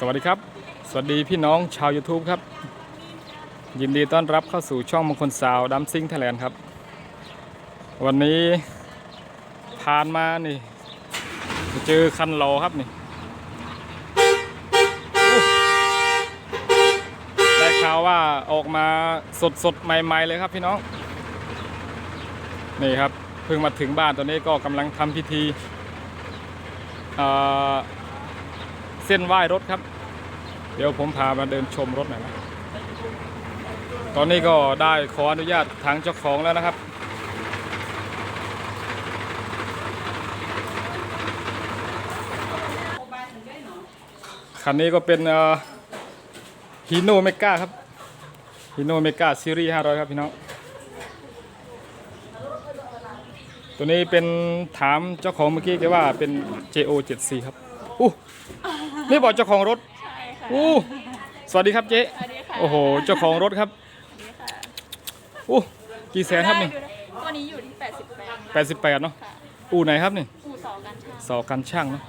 สวัสดีครับ สวัสดีพี่น้องชาว YouTube ครับ ยินดีต้อนรับเข้าสู่ช่องมงคลสาวดัมซิงไทยแลนด์ครับ วันนี้ผ่านมานี่เจอคันโลครับนี่ ได้ข่าวว่าออกมาสดสดใหม่ ๆ เลยครับพี่น้อง นี่ครับเพิ่งมาถึงบ้านตอนนี้ก็กำลังทำพิธีเอ่อ เส้นไหว้รถครับ เดี๋ยวผมพามาเดินชมรถหน่อยนะตอนนี้ก็ได้ขออนุญาตทางเจ้าของแล้วนะครับ คันนี้ก็เป็นฮีโนเมกาครับฮีโนเมกาซีรีส์500 ครับพี่น้อง ตัวนี้เป็นถามเจ้าของเมื่อกี้แกว่าเป็น JO 74 ครับอู้ นี่บอกเจ้าของรถใช่ค่ะอู้สวัสดีครับเจ๊สวัสดีค่ะโอ้โหเจ้าของรถครับอู้กี่แสนครับนี่ดูได้ตัวนี้อยู่ที่88แปดสิบแปดเนาะค่ะอู่ไหนครับนี่อู่สองกันช่างสอกันช่างเนาะ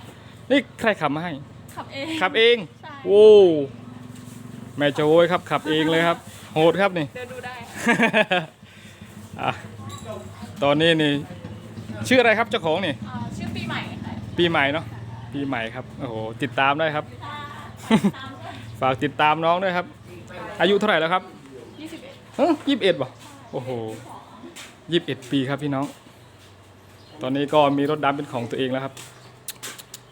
นี่ใครขับมาให้ขับเองขับเองใช่โอ้แม่จะโวยครับขับเองเลยครับ โหดครับนี่ เดินดูได้อะตอนนี้นี่ ชื่ออะไรครับเจ้าของนี่ อ่าชื่อปีใหม่ค่ะปีใหม่เนาะ ปีใหม่ครับโอ้โหติดตามได้ครับ ฝากติดตามน้องด้วยครับ อายุเท่าไหร่แล้วครับ21เฮ้ยยี่สิบเอ็ดบ่โอ้โหยี่สิบเอ็ดปีครับพี่น้อง ตอนนี้ก็มีรถดำเป็นของตัวเองแล้วครับ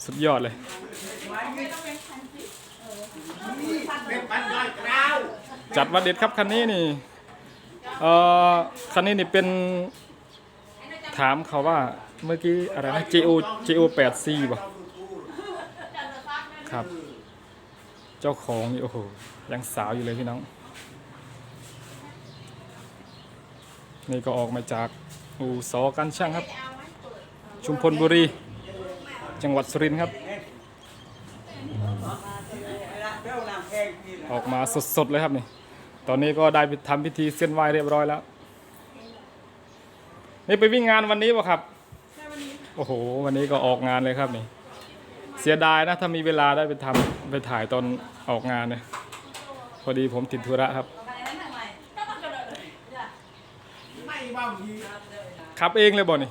สุดยอดเลยจัดวันเด็ดครับคันนี้นี่เอ่อคันนี้นี่เป็นถามเขาว่าเมื่อกี้อะไรนะ JO JO 8 C บ่ ครับ เจ้าของนี่โอ้โหยังสาวอยู่เลยพี่น้อง นี่ก็ออกมาจากอู่สอกันช่างครับ ชุมพลบุรี จังหวัดสุรินทร์ครับ ออกมาสดๆเลยครับนี่ ตอนนี้ก็ได้ไปทำพิธีเส้นไหว้เรียบร้อยแล้ว นี่ไปวิ่งงานวันนี้ป่ะครับ โอ้โห วันนี้ก็ออกงานเลยครับนี่เสียดายนะถ้ามีเวลาได้ไปทำไปถ่ายตอนออกงานเนี่ยพอดีผมติดธุระครับ ขับเองเลยบ่นี่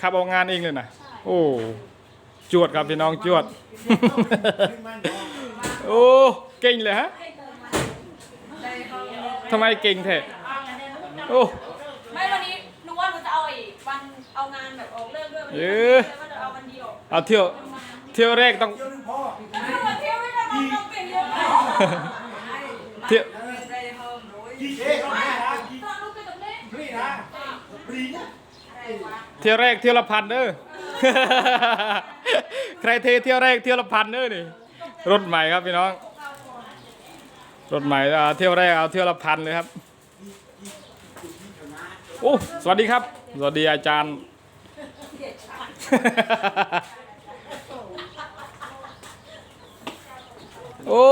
ขับออกงานเองเลยนะโอ้จวดครับพี่น้องจวด โอ้เก่งเลยฮะทำไมเก่งแท้โอ้ไม่วันนี้หนูว่าหนูจะเอาอีกวันเอางานแบบออกเลิกด้วยวันเอนี้อว่าจะเอาวันเดียวเอาเที่ยว เที่ยวแรกต้องวันเที่ยวไม่ได้ต้องต้องเปลี่ยนเยอะเลยเที่ยวตอนลูกไปกับแม่เที่ยวแรกเที่ยวละพันเด้อ ใครเทเที่ยวแรกเที่ยวละพันเด้อนี่ รถใหม่ครับพี่น้อง รถใหม่อ่าเที่ยวแรกเอาเที่ยวละพันเลยครับ โอ้ สวัสดีครับ สวัสดีอาจารย์ โอ้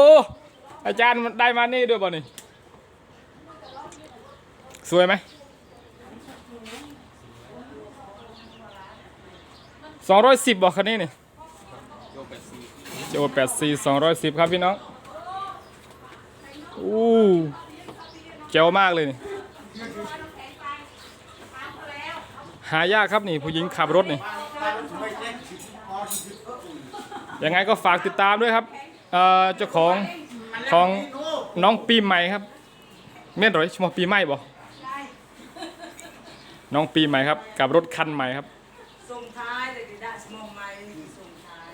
อาจารย์ได้มานี่ด้วยบ่นี่สวยไหมสองร้อยสิบบอกคันนี้นี่โจแปดสี่สองร้อยสิบครับพี่น้องอู้เจ๋วมากเลยนี่หายากครับนี่ ผู้หญิงขับรถนี่ ยังไงก็ฝากติดตามด้วยครับ เอ่อเจ้าของของน้องปีใหม่ครับเม่นหรอยชมอปีใหม่บอกน้องปีใหม่ครับ กับรถคันใหม่ครับส่งท้ายเลยได้สมองใหม่ส่งท้าย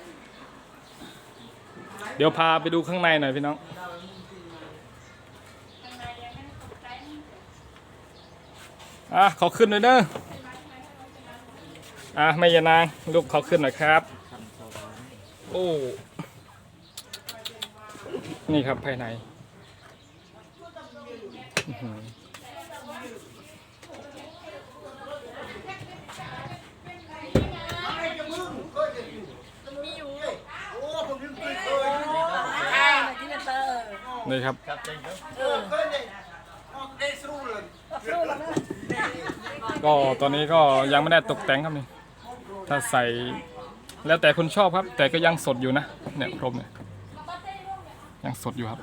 เดี๋ยวพาไปดูข้างในหน่อยพี่น้องอะขอขึ้นหน่อยเด้ออะไม่ยานางลูกขอขึ้นหน่อยครับ โอ้ นี่ครับภายในนี่ครับก็ตอนนี้ก็ยังไม่ได้ตกแต่งครับนี่ถ้าใส่แล้วแต่คนชอบครับ แต่ก็ยังสดอยู่นะเนี่ยพรมเนี่ย ยังสดอยู่ครับ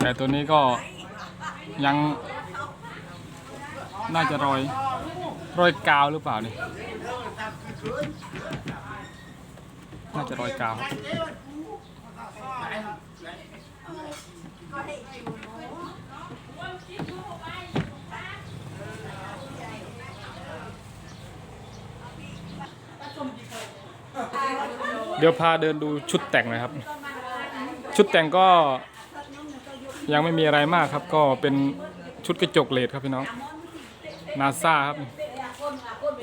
แต่ตัวนี้ก็ยังน่าจะรอย รอยกาวหรือเปล่านี่น่าจะรอยกาวครับ เดี๋ยวพาเดินดูชุดแต่งนะครับ ชุดแต่งก็ยังไม่มีอะไรมากครับ ก็เป็นชุดกระจกเลดครับพี่น้องนาซาครับ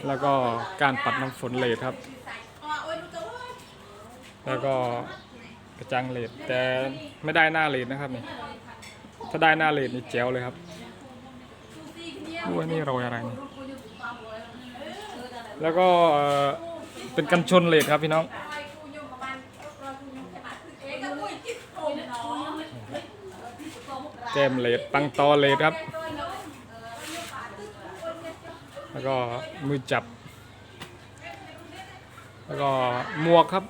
แล้วก็การปัดน้ำฝนเลดครับ แล้วก็กระจังเลดแต่ไม่ได้หน้าเลดนะครับนี่ถ้าได้หน้าเลดนี่แจ๋วเลยครับด้วยนี่โรยอะไรนี่แล้วก็เออเป็นกันชนเลดครับพี่น้อง แก้มเลดปังตอเลดครับ แล้วก็มือจับ แล้วก็หมวกครับ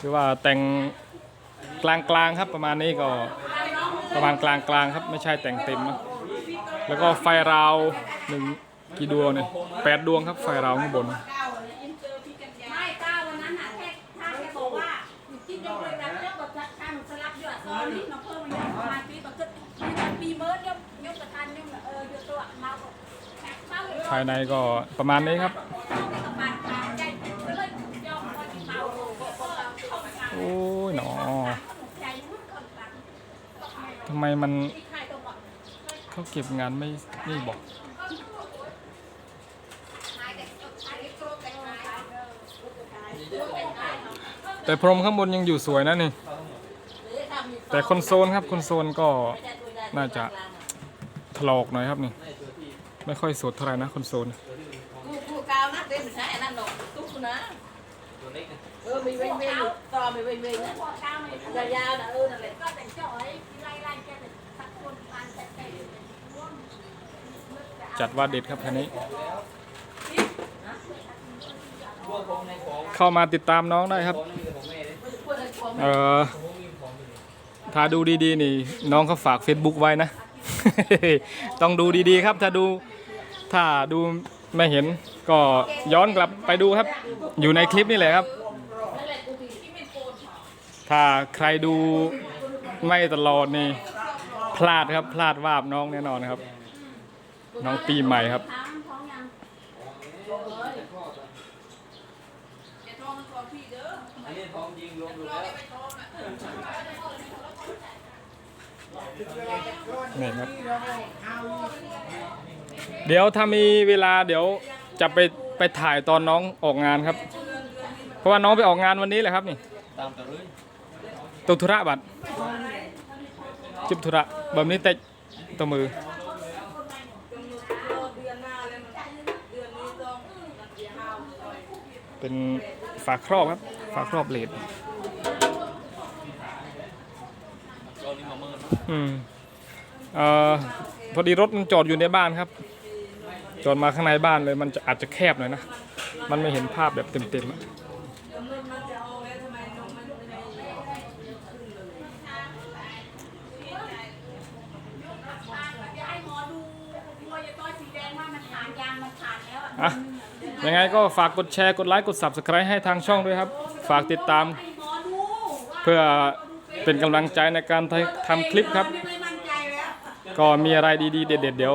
คือว่าแต่งกลางๆครับประมาณนี้ก็ประมาณกลางๆครับไม่ใช่แต่งเต็มนะแล้วก็ไฟราวหนึ่งกี่ดวงเนี่ยแปดดวงครับไฟราวข้างบน ภายในก็ประมาณนี้ครับกับบ้านกลางใจเลยยอมคอยกินเมาเข้ามาโอ้ยหนอใจมุ่งทำไมมันเขาเก็บงานไม่นี่บอกแต่พรมข้างบนยังอยู่สวยนะนี่ แต่คอนโซลครับคอนโซลก็น่าจะถลอกหน่อยครับนี่ ไม่ค่อยสดเท่าไหร่นะคอนโซลกูกูกาวนะเต้นใช้อันนั้นหรอกตุ๊กนะเออมีเว้งเว้งต่อมีเว้งเว้งนะพอก้าวไม่ยาวๆนะเออนั่นแหละก็แต่งจ่อยไล่ไล่แกแต่สักคนพันแต่แต่จัดว่าเด็ดครับคันนี้ เข้ามาติดตามน้องได้ครับ เออถ้าดูดีๆ นี่ น้องเขาฝาก Facebook ไว้นะ ต้องดูดีๆ ครับ ถ้าดู ถ้าดูไม่เห็นก็ย้อนกลับไปดูครับ อยู่ในคลิปนี่แหละครับ ถ้าใครดูไม่ตลอดนี่พลาดครับพลาดวาบน้องแน่นอนครับ น้องปีใหม่ครับท้องท้องยังอย่าท้องมันก่อนพี่เด้ออันนี้ท้องยิงรวมอยู่แล้วนี่ครับ เดี๋ยวถ้ามีเวลาเดี๋ยวจะไปไปถ่ายตอนน้องออกงานครับ เพราะว่าน้องไปออกงานวันนี้แหละครับนี่ตามต่อเลยตัวธุระบัตรจิบธุระแบบนี้แต่ตัวมือกำหนดรอเดือนหน้าเลยมันเดือนนี้ต้องมันจะห้าวหน่อยเป็นฝาครอบครับ ฝาครอบเลดตอนนี้มาเมินอืมเอ่อพอดีรถมันจอดอยู่ในบ้านครับ จอดมาข้างในบ้านเลยมันจะอาจจะแคบหน่อยนะ มันไม่เห็นภาพแบบเต็มๆอะกำหนะอาแล้วทำไมนมมันไม่อย่าให้หมอดูวัวอย่าต้อยสีแดงว่ามันผ่านยางมันผ่านแล้วอะยังไงก็ฝากกดแชร์กดไลค์กด Subscribe ให้ทางช่องด้วยครับ ฝากติดตาม เพื่อเป็นกำลังใจในการทำคลิปครับ ก็มีอะไรดีๆ เด็ด ๆ เดี๋ยว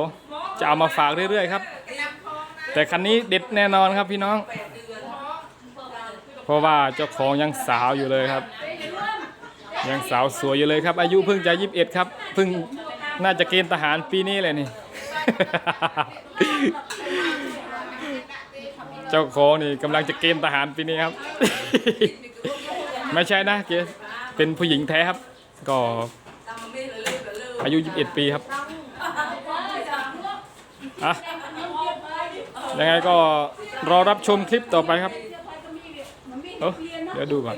จะเอามาฝากเรื่อย ๆ ครับ แต่คันนี้เด็ดแน่นอนครับพี่น้อง เพราะว่าเจ้าของยังสาวอยู่เลยครับ ยังสาวสวยอยู่เลยครับ อายุเพิ่งจะยี่สิบเอ็ดครับเพิ่งน่าจะเกณฑ์ทหารปีนี้เลยนี่ เจ้าของนี่กำลังจะเกณฑ์ทหารปีนี้ครับ ไม่ใช่นะเกเป็นผู้หญิงแท้ครับ ก็ตามมาไม่เลยเลยเอายุ 21 ปีครับอะ ยังไงก็รอรับชมคลิปต่อไปครับเอ้าเดี๋ยวดูก่อน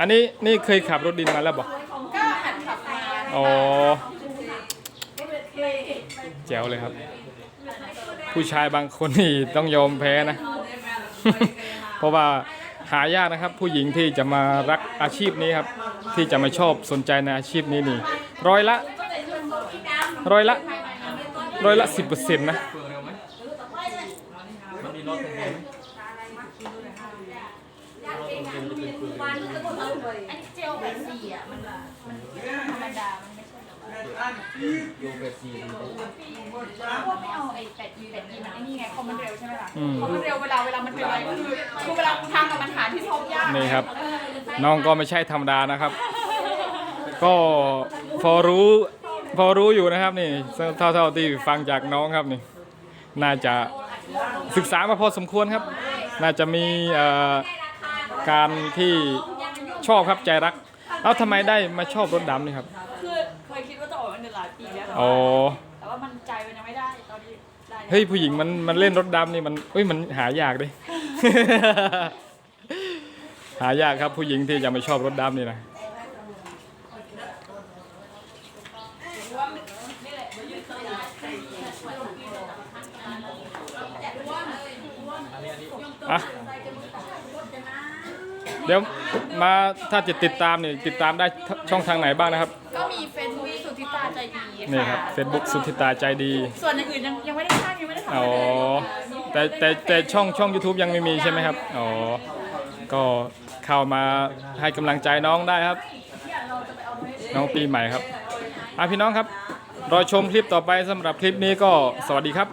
อันนี้นี่เคยขับรถดินมาแล้วบอกก็หันขับมาอ๋อแจ๋วเลยครับ ผู้ชายบางคนนี่ต้องยอมแพ้นะ เพราะว่าหายากนะครับ ผู้หญิงที่จะมารักอาชีพนี้ครับ ที่จะมาชอบสนใจในอาชีพนี้นี่ ร้อยละร้อยละร้อยละสิบเปอร์เซ็นต์นะเฟืองเร็วไหมมันเจลแบบสี่อะมันมันธรรมดา มันไม่ใช่แบบว่าโยเกตซีมันพวกไม่เอาไอ้แปดยีแปดยีมันไอ้นี่ไงคอมมันเร็วใช่ไหมล่ะอืมคอมมันเร็วเวลาเวลามันเป็นอะไรคือคือเวลาทางกับมันหาที่ซ่อมยากนี่ครับ น้องก็ไม่ใช่ธรรมดานะครับ ก็พอรู้พอรู้อยู่นะครับนี่เท่าเท่าที่ฟังจากน้องครับนี่น่าจะศึกษามาพอสมควรครับ น่าจะมีเอ่อการที่ชอบครับใจรักเอ้าทำไมได้มาชอบรถดำนี่ครับคือเคยคิดว่าจะออกมาในหลายปีแล้วอ๋อแต่ว่ามันใจมันยังไม่ได้ตอนนี้ได้เฮ้ยผู้หญิงมันมันเล่นรถดำนี่มันเฮ้ยมันหายากดิหายากครับผู้หญิงที่จะมาชอบรถดำนี่นะ อะเดี๋ยวมาถ้าจะติดตามเนี่ยติดตามได้ช่องทางไหนบ้างนะครับ ก็มีเฟซบุ๊กสุทธิตาใจดีนี่ครับ Facebook สุทธิตาใจดี ส่วนอย่างอื่นยังยังไม่ได้สร้างยังไม่ได้ทำอ๋อเลยแต่แต่แต่ช่องช่อง YouTube ยังไม่มีใช่ไหมครับอ๋อก็เข้ามาให้กำลังใจน้องได้ครับ น้องปีใหม่ครับอะพี่น้องครับรอชมคลิปต่อไปสำหรับคลิปนี้ก็สวัสดีครับ